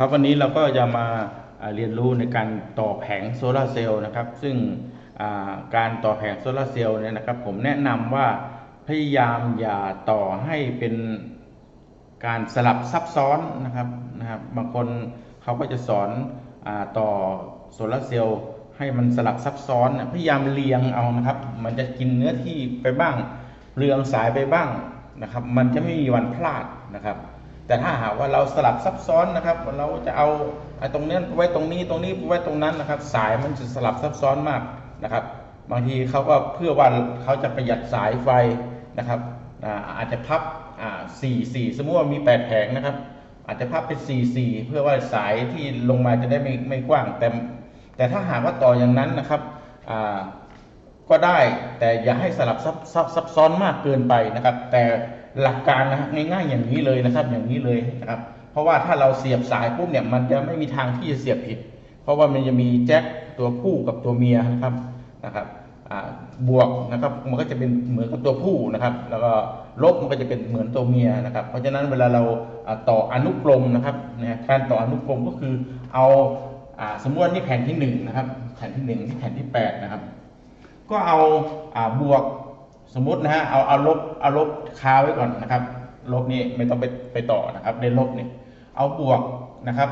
ครับวันนี้เราก็จะมาเรียนรู้ในการต่อแผงโซลาร์เซลล์นะครับ ซึ่งการต่อแผงโซลาร์เซลล์เนี่ยนะครับ ผมแนะนำว่าพยายามอย่าต่อให้เป็นการสลับซับซ้อนนะครับนะครับ บางคนเขาก็จะสอนอต่อโซลาร์เซลล์ให้มันสลับซับซ้อนพยายามเรียงเอานะครับ มันจะกินเนื้อที่ไปบ้างเรืองสายไปบ้างนะครับ มันจะไม่มีวันพลาดนะครับ แต่ถ้าหากว่าเราสลับซับซ้อนนะครับ เราจะเอาไอ้ตรงนี้ไว้ตรงนี้ตรงนี้ไว้ตรงนั้นนะครับ สายมันจะสลับซับซ้อนมากนะครับ บางทีเขาก็เพื่อว่าเขาจะประหยัดสายไฟนะครับอาจจะพับอ่าสี่สี่สมมติว่ามีแปดแผงนะครับ อาจจะพับเป็นสี่สี่เพื่อว่าสายที่ลงมาจะได้ไม่ไม่กว้างแต่แต่ถ้าหากว่าต่ออย่างนั้นนะครับอ่าก็ได้แต่อย่าให้สลับซับซับซับซ้อนมากเกินไปนะครับ แต่ หลักการนะฮะง่ายๆอย่างนี้เลยนะครับ อย่างนี้เลยนะครับ เพราะว่าถ้าเราเสียบสายปุ๊บเนี่ยมันจะไม่มีทางที่จะเสียบผิด เพราะว่ามันจะมีแจ็คตัวผู้กับตัวเมียนะครับนะครับบวกนะครับมันก็จะเป็นเหมือนกับตัวผู้นะครับ แล้วก็ลบมันก็จะเป็นเหมือนตัวเมียนะครับ เพราะฉะนั้นเวลาเราต่ออนุกรมนะครับนะการต่ออนุกรมก็คือเอาสมมติว่านี่แผ่นที่หนึ่งนะครับแผ่นที่หนึ่งที่แผ่นที่แปดนะครับก็เอาบวก สมมตินะฮะเอาเอาลบเอาลบคาไว้ก่อนนะครับ ลบนี่ไม่ต้องไปไปต่อนะครับในลบนี่เอาบวกนะครับ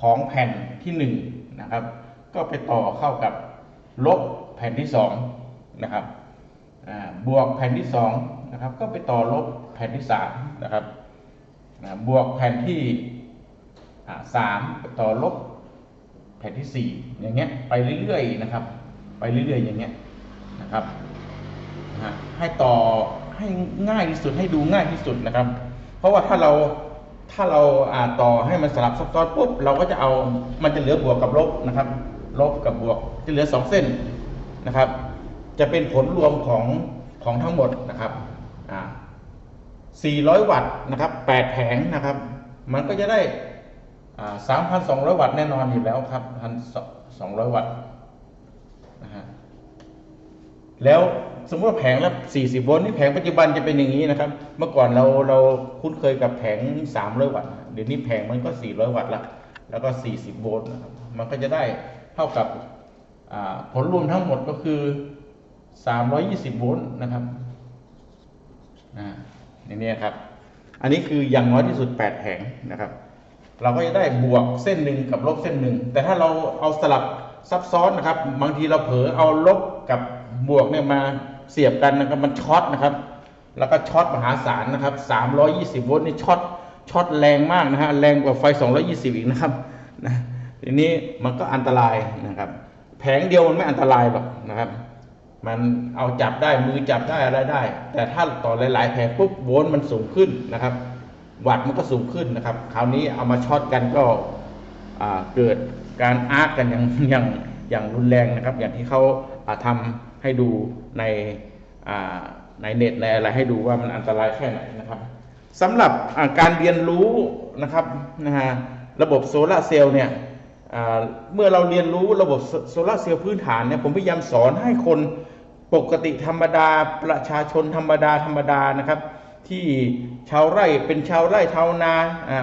ของแผ่นที่หนึ่งนะครับ ก็ไปต่อเข้ากับลบแผ่นที่สองนะครับบวกแผ่นที่สองนะครับ ก็ไปต่อลบแผ่นที่สามนะครับบวกแผ่นที่อ่าสามไปต่อลบแผ่นที่สี่อย่างเงี้ยไปเรื่อยๆนะครับ ไปเรื่อยๆอย่างเงี้ยนะครับ นะฮะให้ต่อให้ง่ายที่สุดให้ดูง่ายที่สุดนะครับ เพราะว่าถ้าเราถ้าเราอ่าต่อให้มันสลับซับซ้อนปุ๊บเราก็จะเอามันจะเหลือบวกกับลบนะครับ ลบกับบวกจะเหลือสองเส้นนะครับ จะเป็นผลรวมของของทั้งหมดนะครับอ่า400 วัตต์นะครับ8แผงนะครับ มันก็จะได้อ่า3,200 วัตต์แน่นอนอยู่แล้วครับ1,200 วัตต์นะฮะแล้ว สมมติว่าแผงละ40 โวลต์นี่แผงปัจจุบันจะเป็นอย่างนี้นะครับ เมื่อก่อนเราเราคุ้นเคยกับแผง 300 วัตต์เดี๋ยวนี้แผงมันก็ 400 วัตต์ละแล้วก็ 40 โวลต์นะครับมันก็จะได้เท่ากับผลรวมทั้งหมดก็คือ 320 โวลต์นะครับอ่าอย่นี้ครับ อันนี้คืออย่างน้อยที่สุด 8 แผงนะครับ เราก็จะได้บวกเส้นหนึ่งกับลบเส้นหนึ่งแต่ถ้าเราเอาสลับซับซ้อนนะครับ บางทีเราเผลอเอาลบกับบวกเนี่ยมา เสียบกันนะครับมันช็อตนะครับ แล้วก็ช็อตมหาศาลนะครับ320 โวลต์นี่ช็อตช็อตแรงมากนะฮะแรงกว่าไฟ 220 อีกนะครับนะทีนี้มันก็อันตรายนะครับ แผงเดียวมันไม่อันตรายหรอกนะครับ มันเอาจับได้มือจับได้อะไรได้ แต่ถ้าต่อหลาย ๆ แผงปุ๊บโวลต์มันสูงขึ้นนะครับ วัตต์มันก็สูงขึ้นนะครับ คราวนี้เอามาช็อตกันก็เกิดการอาร์กกันอย่างอย่างอย่างรุนแรงนะครับ อย่างที่เขาอ่าทำ ให้ดูในในเน็ตในอะไรให้ดูว่ามันอันตรายแค่ไหนนะครับสำหรับการเรียนรู้นะครับนะฮะระบบโซลาเซลล์เนี่ยเมื่อเราเรียนรู้ระบบโซลาเซลล์พื้นฐานเนี่ยผมพยายามสอนให้คนปกติธรรมดาประชาชนธรรมดาธรรมดานะครับ ที่ชาวไร่เป็นชาวไร่ชาวนา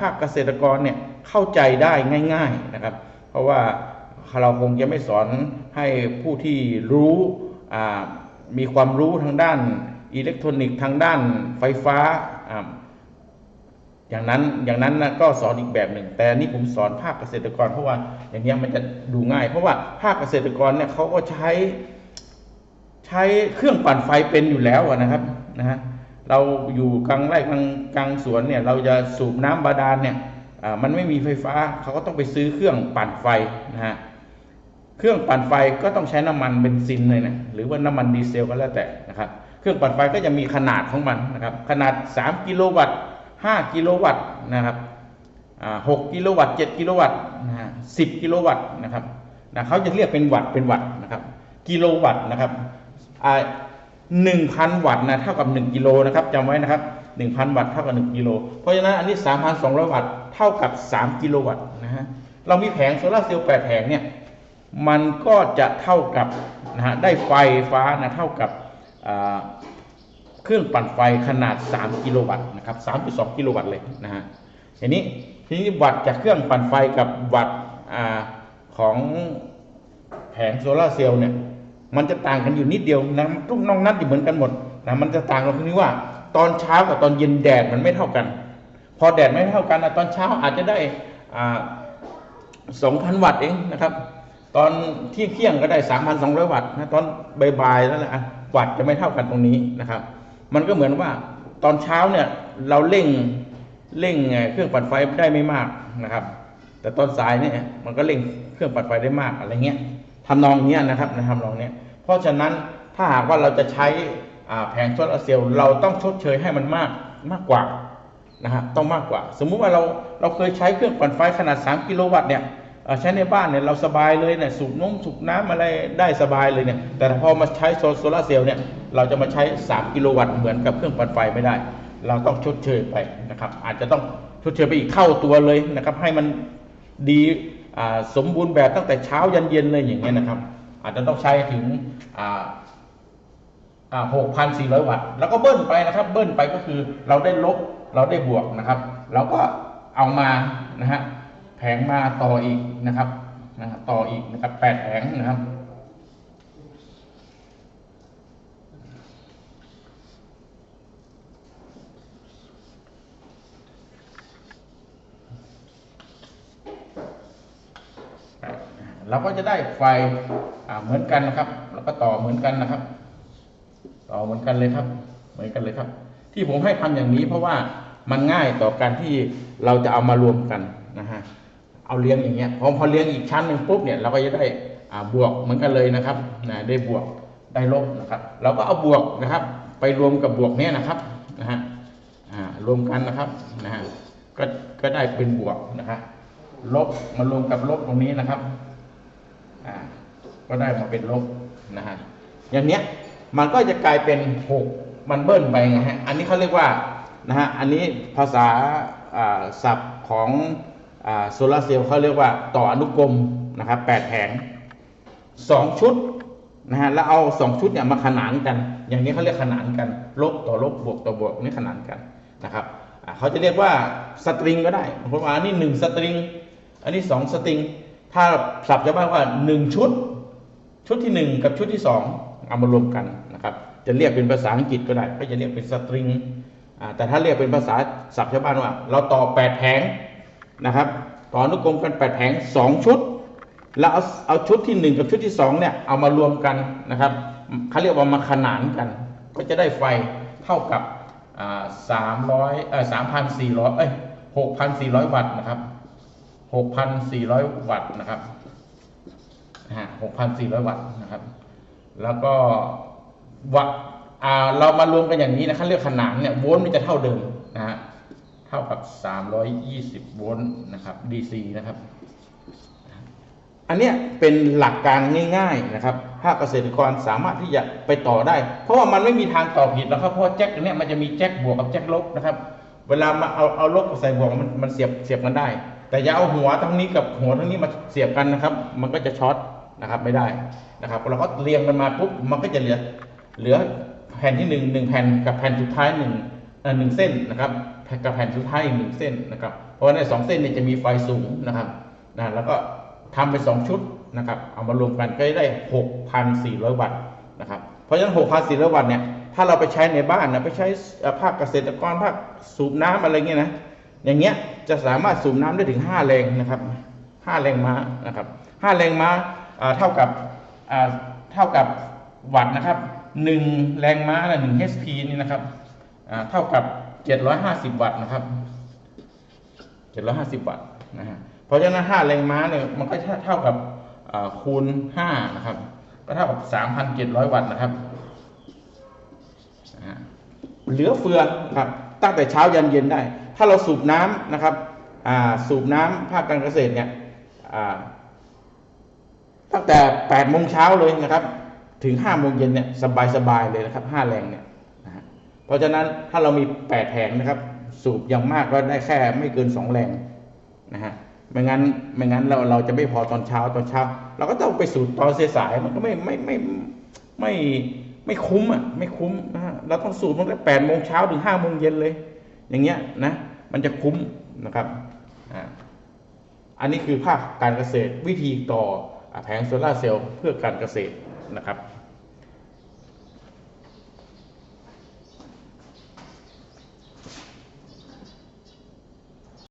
ภาคเกษตรกรเนี่ยเข้าใจได้ง่าย ๆนะครับ เพราะว่าเราคงจะไม่สอนให้ผู้ที่รู้ มีความรู้ทางด้านอิเล็กทรอนิกส์ทางด้านไฟฟ้าออย่างนั้นอย่างนั้นนะก็สอนอีกแบบหนึ่ง แต่นี่ผมสอนภาคเกษตรกร เพราะว่าอย่างเงี้ยมันจะดูง่าย เพราะว่าภาคเกษตรกรเนี่ยเขาก็ใช้ ใช้เครื่องปั่นไฟเป็นอยู่แล้วนะครับนะฮะเราอยู่กลางไร่กลางกลางสวนเนี่ยเราจะสูบน้ำบาดาลเนี่ยมันไม่มีไฟฟ้าเขาก็ต้องไปซื้อเครื่องปั่นไฟนะฮะ เครื่องปั่นไฟก็ต้องใช้น้ำมันเบนซินเลยนะหรือว่าน้ำมันดีเซลก็แล้วแต่นะครับ เครื่องปั่นไฟก็จะมีขนาดของมันนะครับ ขนาด 3 กิโลวัตต์5กิโลวัตต์นะครับอ่า6กิโลวัตต์7กิโลวัตต์นะฮะ10กิโลวัตต์นะครับนะเขาจะเรียกเป็นวัตต์เป็นวัตต์นะครับ กิโลวัตต์นะครับอ่า1,000วัตต์นะเท่ากับ1กิโลนะครับจำไว้นะครับ1,000วัตต์เท่ากับ1กิโลเพราะฉะนั้นอันนี้3,200วัตต์เท่ากับ3กิโลวัตต์นะฮะเรามีแผงโซลาร์เซลล์8แผงเนี่ย มันก็จะเท่ากับนะฮะได้ไฟฟ้านะเท่ากับเครื่องปั่นไฟขนาด 3 กิโลวัตต์นะครับ 3.2 กิโลวัตต์เลยนะฮะทีนี้ทีนี้วัดจากเครื่องปั่นไฟกับวัดอ่าของแผงโซลาเซลล์เนี่ยมันจะต่างกันอยู่นิดเดียวนะทุกน้องนัดอยู่เหมือนกันหมดนะมันจะต่างกันตรงที่ว่า ตอนเช้ากับตอนเย็นแดดมันไม่เท่ากัน พอแดดไม่เท่ากันนะตอนเช้าอาจจะได้สองพันวัตต์เองนะครับ ตอนที่เที่ยงก็ได้สามพันสองร้อยวัตต์นะตอนบ่ายๆแล้วแหละวัตต์จะไม่เท่ากันตรงนี้นะครับ มันก็เหมือนว่าตอนเช้าเนี่ยเราเร่งเร่งเครื่องปั่นไฟได้ไม่มากนะครับ แต่ตอนสายเนี่ยมันก็เร่งเครื่องปั่นไฟได้มากอะไรเงี้ยทำนองเนี้ยนะครับในทำนองเนี้ยเพราะฉะนั้นถ้าหากว่าเราจะใช้แผงโซลาร์เซลล์เราต้องชดเชยให้มันมากมากกว่านะฮะต้องมากกว่า สมมุติว่าเราเราเคยใช้เครื่องปั่นไฟขนาด 3 กิโลวัตต์เนี่ย ใช้ในบ้านเนี่ยเราสบายเลยเนี่ยสูบน้ำสูบน้ำอะไรได้สบายเลยเนี่ยแต่พอมาใช้โซลาร์เซลล์เนี่ยเราจะมาใช้ 3 กิโลวัตต์เหมือนกับเครื่องปั่นไฟไม่ได้ เราต้องชดเชยไปนะครับ อาจจะต้องชดเชยไปอีกเท่าตัวเลยนะครับ ให้มันดีสมบูรณ์แบบตั้งแต่เช้ายันเย็นเลยอย่างเงี้ยนะครับ อาจจะต้องใช้ถึงอ่าอ่า6,400 วัตต์ แล้วก็เบิ้ลไปนะครับ เบิ้ลไปก็คือเราได้ลบเราได้บวกนะครับ เราก็เอามานะฮะ แผงมาต่ออีกนะครับนะฮะต่ออีกนะครับแปดแผงนะครับ เราก็จะได้ไฟอ่าเหมือนกันนะครับ แล้วก็ต่อเหมือนกันนะครับ ต่อเหมือนกันเลยครับ เหมือนกันเลยครับ ที่ผมให้ทำอย่างนี้เพราะว่ามันง่ายต่อการที่เราจะเอามารวมกันนะฮะ เอาเลี้ยงอย่างเงี้ยพอพอเลี้ยงอีกชั้นหนึ่งปุ๊บเนี่ยเราก็จะได้บวกเหมือนกันเลยนะครับนะได้บวกได้ลบนะครับ เราก็เอาบวกนะครับ ไปรวมกับบวกเนี้ยนะครับนะฮะรวมกันนะครับนะฮะก็ก็ได้เป็นบวกนะฮะลบมารวมกับลบตรงนี้นะครับอ่าก็ได้มาเป็นลบนะฮะอย่างเนี้ยมันก็จะกลายเป็นหกมันเบิ้ลไปไงฮะอันนี้เขาเรียกว่านะฮะอันนี้ภาษาศัพท์ของ โซลาร์เซลล์เขาเรียกว่าต่ออนุกรมนะครับแปดแผงสองชุดนะฮะแล้วเอาสองชุดเนี่ยมาขนานกัน อย่างนี้เขาเรียกขนานกันลบต่อลบบวกต่อบวกนี่ขนานกันนะครับเขาจะเรียกว่าสตริงก็ได้เพราะว่าอันนี้หนึ่งสตริงอันนี้สองสตริงถ้าสับจะว่าว่าหนึ่งชุด ชุดที่หนึ่งกับชุดที่สองเอามารวมกันนะครับจะเรียกเป็นภาษาอังกฤษก็ได้ก็จะเรียกเป็นสตริงแต่ถ้าเรียกเป็นภาษาศัพท์ชาวบ้านว่า เราต่อแปดแผง นะครับต่ออนุกรมกันแปดแผงสองชุด แล้วเอาเอาชุดที่หนึ่งกับชุดที่สองเนี่ยเอามารวมกันนะครับเขาเรียกว่ามาขนานกัน ก็จะได้ไฟเท่ากับสามร้อยเออสามพันสี่ร้อยเอ้ยหกพันสี่ร้อยวัตต์นะครับหกพันสี่ร้อยวัตต์นะครับฮะหกพันะฮะ6,400วัตต์นะครับ แล้วก็วัตต์เรามารวมกันอย่างนี้นะครับเรียกขนานเนี่ยโวลต์มันจะเท่าเดิมนะฮะ เท่ากับ 320 โวลต์นะครับ DC นะครับ อันเนี้ยเป็นหลักการง่ายๆนะครับ ภาคเกษตรกรสามารถที่จะไปต่อได้ เพราะว่ามันไม่มีทางต่อผิดนะครับ เพราะแจ็คเนี้ยมันจะมีแจ็คบวกกับแจ็คลบนะครับ เวลามาเอาเอาลบใส่บวกมันมันเสียบเสียบกันได้ แต่อย่าเอาหัวทั้งนี้กับหัวทั้งนี้มาเสียบกันนะครับ มันก็จะช็อตนะครับไม่ได้นะครับเราก็เรียงกันมาปุ๊บมันก็จะเหลือเหลือแผ่นที่หนึ่งหนึ่งแผ่นกับแผ่นสุดท้ายหนึ่งหนึ่งเส้นนะครับ กับแผ่นสุดท้ายอีกหนึ่งเส้นนะครับ เพราะว่าในสองเส้นเนี่ยจะมีไฟสูงนะครับนะแล้วก็ทำไปสองชุดนะครับเอามารวมกันก็ได้หกพันสี่ร้อยวัตต์นะครับเพราะฉะนั้นหกพันสี่ร้อยวัตต์เนี่ยถ้าเราไปใช้ในบ้านนะไปใช้ภาคเกษตรกรภาคสูบน้ำอะไรเงี้ยนะอย่างเงี้ยจะสามารถสูบน้ำได้ถึงห้าแรงนะครับห้าแรงม้านะครับห้าแรงม้าเท่ากับเท่ากับวัตต์นะครับหนึ่งแรงม้านะหนึ่ง HP นี่นะครับเท่ากับ เจ็ดร้อยห้าสิบวัตต์นะครับเจ็ดร้อยห้าสิบวัตต์นะฮะเพราะฉะนั้นห้าแรงม้าเนี่ยมันก็เท่ากับคูณห้านะครับ ก็เท่ากับสามพันเจ็ดร้อยวัตต์นะครับเหลือเฟือนครับตั้งแต่เช้ายันเย็นได้ ถ้าเราสูบน้ำนะครับสูบน้ำภาคการเกษตรเนี่ยตั้งแต่8โมงเช้าเลยนะครับ ถึง5โมงเย็นเนี่ยสบายๆเลยนะครับ5แรงเนี่ย เพราะฉะนั้นถ้าเรามี8แผงนะครับ สูบอย่างมากก็ได้แค่ไม่เกิน2แรงนะฮะไม่งั้นไม่งั้นเราเราจะไม่พอตอนเช้าตอนเช้า เราก็ต้องไปสูบตอนสายมันก็ไม่ไม่ไม่ไม่ไม่คุ้มอะไม่คุ้มนะฮะเราต้องสูบตั้งแต่8โมงเช้าถึง5โมงเย็นเลย อย่างเงี้ยนะ มันจะคุ้มนะครับอ่าอันนี้คือภาคการเกษตรวิธีต่อแผงโซลาเซลล์เพื่อการเกษตรนะครับ